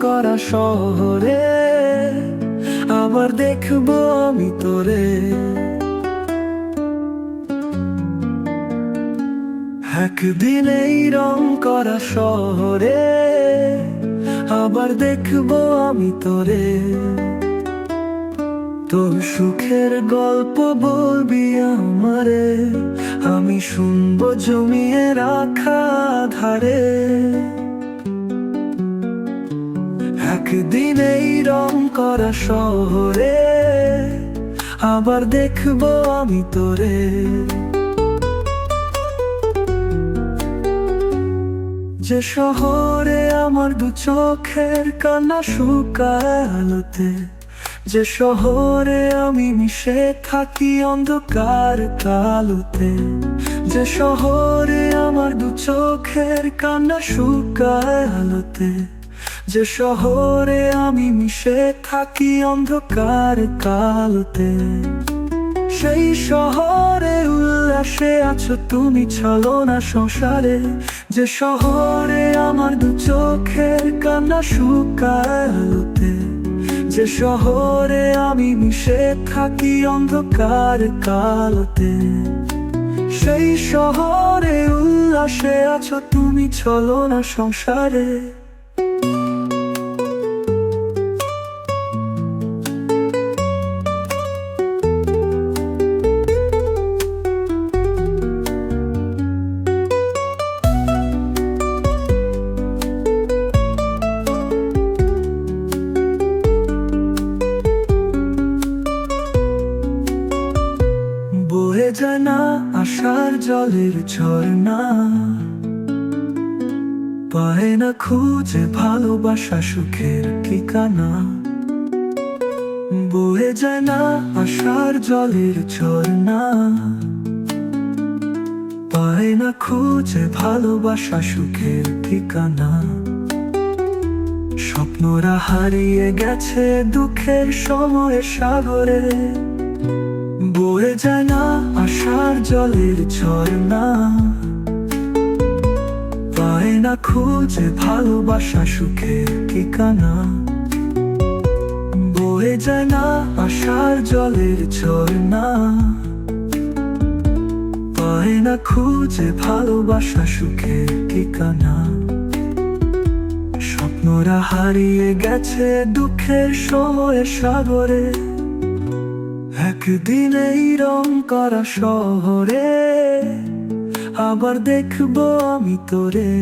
করা শহরে আবার দেখব আমি তোরে। একদিন এই রং করা শহরে আবার দেখব আমি তোরে। তোর সুখের গল্প বলবি আমারে, আমি শুনব জমিয়ে রাখা ধারে। একদিন এই রং করা শহরে আবার দেখব আমি তোরে। যে শহরে আমার দু চোখের কান্না শুকায় আলোতে, যে শহরে আমি মিশে থাকি অন্ধকার কালোতে, যে শহরে আমার দু চোখের কান্না শুকায় আলোতে। যে শহরে আমি মিশে থাকি অন্ধকার কালতে, সেই শহরে উল্লাসে আছো তুমি চলো না সংসারে। যে শহরে আমার দু চোখের কান্না শুকায় আলোতে যে শহরে আমি মিশে থাকি অন্ধকার কালতে, সেই শহরে উল্লাসে আছো তুমি চলো না সংসারে। আশার জলের ঝর্ণা। পায় না খুঁজে ভালোবাসা সুখের ঠিকানা। বয়ে যায় না আশার জলের ঝর্ণা। পায় না খুঁজে ভালোবাসা সুখের ঠিকানা। স্বপ্নরা হারিয়ে গেছে দুঃখের সময় সাগরে। বয়ে যায় না আশার জলের ঝর্ণা। পায় না খুঁজে ভালোবাসা সুখের ঠিকানা। বয়ে যায় না আশার জলের ঝর্ণা। পায় না খুঁজে ভালোবাসা সুখের ঠিকানা। স্বপ্নরা হারিয়ে গেছে দুঃখের সময় সাগরে। একদিন এই রং করা শহরে আবার দেখব আমি তোরে।